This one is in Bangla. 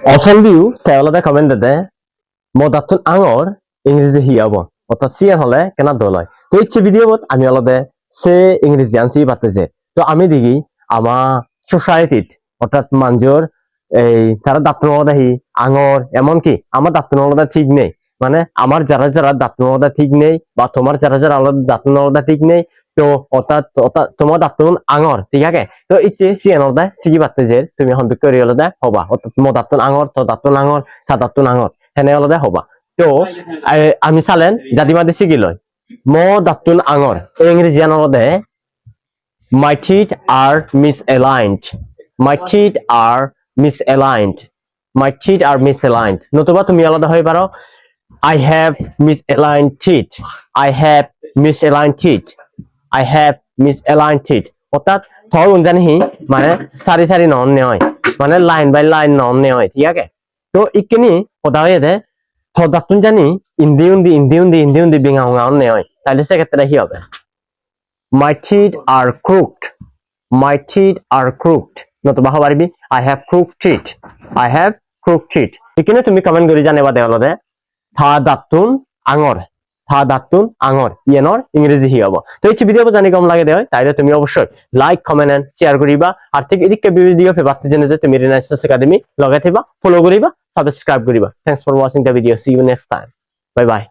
ভিউ তেওঁলোকে কমেন্ট দে মদাতুন আঙৰ ইংরেজি হিয়াব অর্থাৎ সিয়ান হলে কেনা দলয় তো ইচ্ছে ভিডিওত আমি অলদে সে ইংরেজি আনসি পাতেছে তো আমি দেখি আমার সোসাইটিত অর্থাৎ মানুষের এই তারা দাঁতনলদা হি আঙর এমনকি আমার দাঁতনলদা ঠিক নেই মানে আমার যারা যারা দাঁতনলদা ঠিক নেই বা তোমার যারা যারা আলাদা দাঁতনলদা ঠিক নেই তো অর্থাৎ তোমার আঙর ঠিক আছে তো ইচ্ছে সিয়ানলদা সিগি পাতে যে তুমি হন্দ করি হলদা হবা অর্থাৎ মো দাঁতন আঙর তো আঙর আঙর হেনে হবা তো আমি চালেন জাতি মাতি শিকি লয় মো দাঁতন আঙর ইংরেজি আনলদে My teeth are misaligned. My teeth are misaligned. My teeth are misaligned. নতুবা তুমি আলাদা হয়ে পারো I have misaligned teeth. I have misaligned teeth. I have misaligned teeth. অর্থাৎ থর জানি মানে সারি সারি নন নেয় মানে লাইন বাই লাইন নন নেয় ঠিক আছে তো ইকিনি কথা হয়ে দে থদাতুন জানি ইন্দি উন্দি ইন্দি উন্দি ইন্দি উন্দি বিঙাও গাও নেয় তাহলে সেক্ষেত্রে কি হবে My teeth are crooked. My teeth are crooked. নতুবা হব পারবি I have crooked teeth. I have crooked teeth. এখানে তুমি কমেন্ট করে জানিবা দেওয়ালতে থা দাঁতুন আঙর থা দাঁতুন আঙর ইয়েনর ইংরেজি হি হব তো এই ভিডিও জানি কম লাগে দেয় তাইলে তুমি অবশ্যই লাইক কমেন্ট এন্ড শেয়ার করিবা আর ঠিক এদিকে ভিডিও ফেবারতে জেনে যে তুমি রিনাইসেন্স একাডেমি লগাই থিবা ফলো করিবা সাবস্ক্রাইব করিবা thanks for watching the video see you next time bye bye